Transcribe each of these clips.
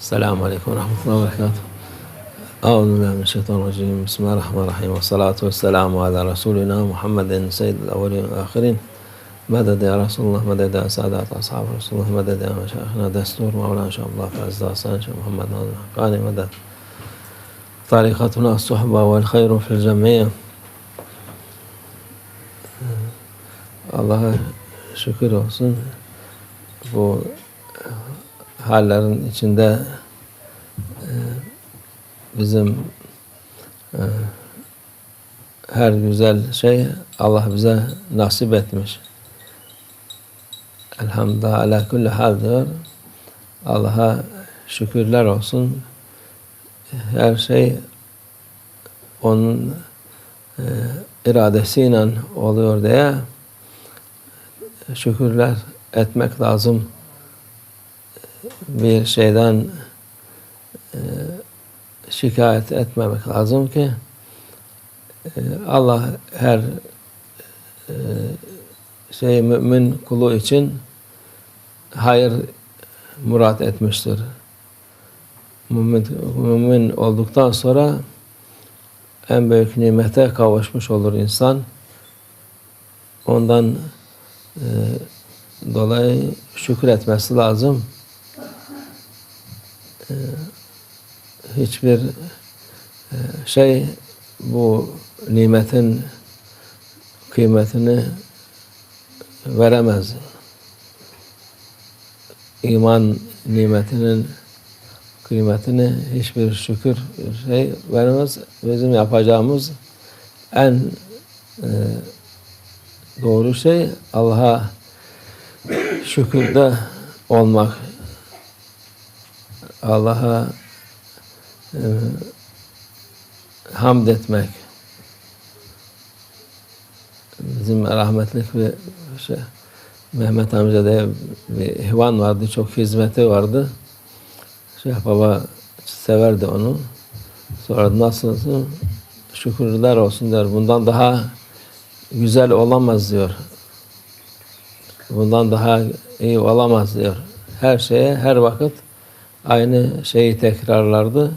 السلام عليكم ورحمة الله وبركاته. أعوذ بالله من الشيطان الرجيم. بسم الله الرحمن الرحيم. والصلاة والسلام على رسولنا محمد سيد الأولين والآخرين. مدد يا رسول الله مدد يا سادات أصحاب رسول الله مدد يا مشايخنا دستور مولانا شاء الله فعز حسن شيخ محمد ناظر الحقاني مدد. طريقتنا الصحبة والخير في الجميع. Allah'a şükür olsun. Hallerin içinde e, bizim e, her güzel şey Allah bize nasip etmiş. Elhamdülillah ala kulli hal diyor. Allah'a şükürler olsun. Her şey onun e, iradesiyle oluyor diye şükürler etmek lazım. Bir şeyden e, şikayet etmemek lazım ki e, Allah her e, şey mümin kulu için hayır murat etmiştir. Mümin, mümin olduktan sonra en büyük nimete kavuşmuş olur insan. Ondan e, dolayı şükür etmesi lazım. Hiçbir e, şey bu nimetin kıymetini veremez. İman nimetinin kıymetini hiçbir şükür şey veremez. Bizim yapacağımız en e, doğru şey Allah'a şükürde olmak. Allah'a e, hamd etmek. Bizim rahmetlik bir şey, Mehmet amca diye bir ihvan vardı. Çok hizmeti vardı. Şeyh Baba severdi onu. Sonra nasılsın? Şükürler olsun der. Bundan daha güzel olamaz diyor. Bundan daha iyi olamaz diyor. Her şeye, her vakit aynı şeyi tekrarlardı.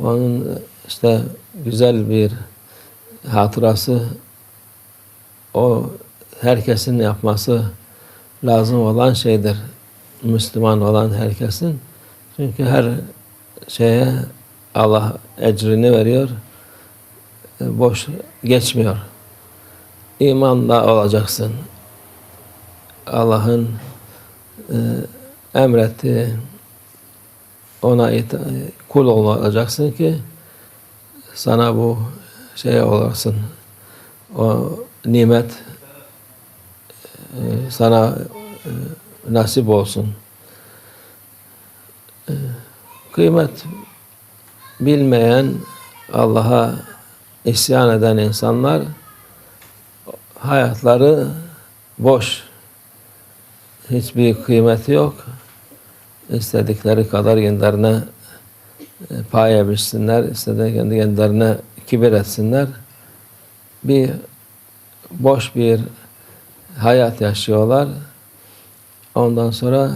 Onun işte güzel bir hatırası o herkesin yapması lazım olan şeydir. Müslüman olan herkesin. Çünkü her şeye Allah ecrini veriyor. Boş geçmiyor. İmanla olacaksın. Allah'ın e, emrettiği ona kul olacaksın ki sana bu şey olasın. O nimet e, sana e, nasip olsun. E, kıymet bilmeyen Allah'a isyan eden insanlar hayatları boş. Hiçbir kıymeti yok. İstedikleri kadar kendilerine pay bilsinler, istedikleri kendi kendilerine kibir etsinler. Bir boş bir hayat yaşıyorlar. Ondan sonra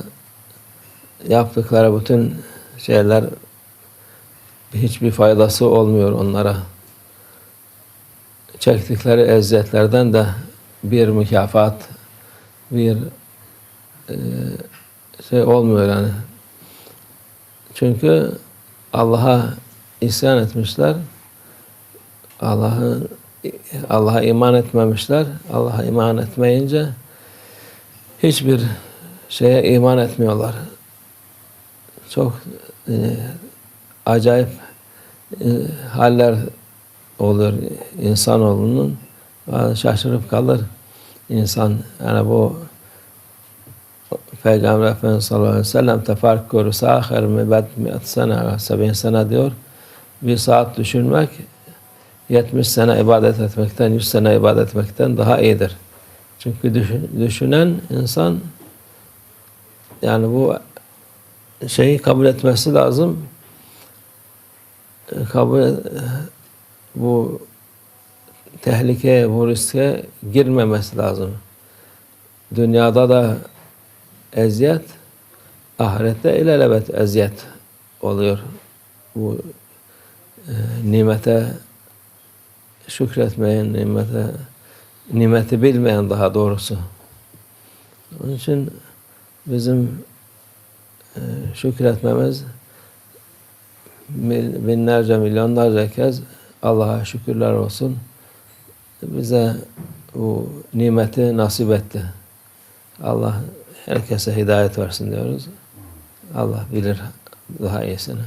yaptıkları bütün şeyler hiçbir faydası olmuyor onlara. Çektikleri eziyetlerden de bir mükafat, bir e, şey olmuyor yani. Çünkü Allah'a isyan etmişler. Allah'ı Allah'a iman etmemişler. Allah'a iman etmeyince hiçbir şeye iman etmiyorlar. Çok e, acayip e, haller oluyor insanoğlunun. Şaşırıp kalır insan. Yani bu Peygamber Efendimiz sallallahu aleyhi ve sellem tefakkur sahir mi mi'at sene, 70 sene diyor. Bir saat düşünmek 70 sene ibadet etmekten, 100 sene ibadet etmekten daha iyidir. Çünkü düşünen insan yani bu şeyi kabul etmesi lazım. Kabul bu tehlikeye, bu riske girmemesi lazım. Dünyada da eziyet, ahirette ilelebet eziyet oluyor. Bu e, nimete şükretmeyen, nimete nimeti bilmeyen daha doğrusu. Onun için bizim e, şükretmemiz binlerce, milyonlarca kez Allah'a şükürler olsun. Bize bu nimeti nasip etti. Allah herkese hidayet versin diyoruz. Allah bilir daha iyisini.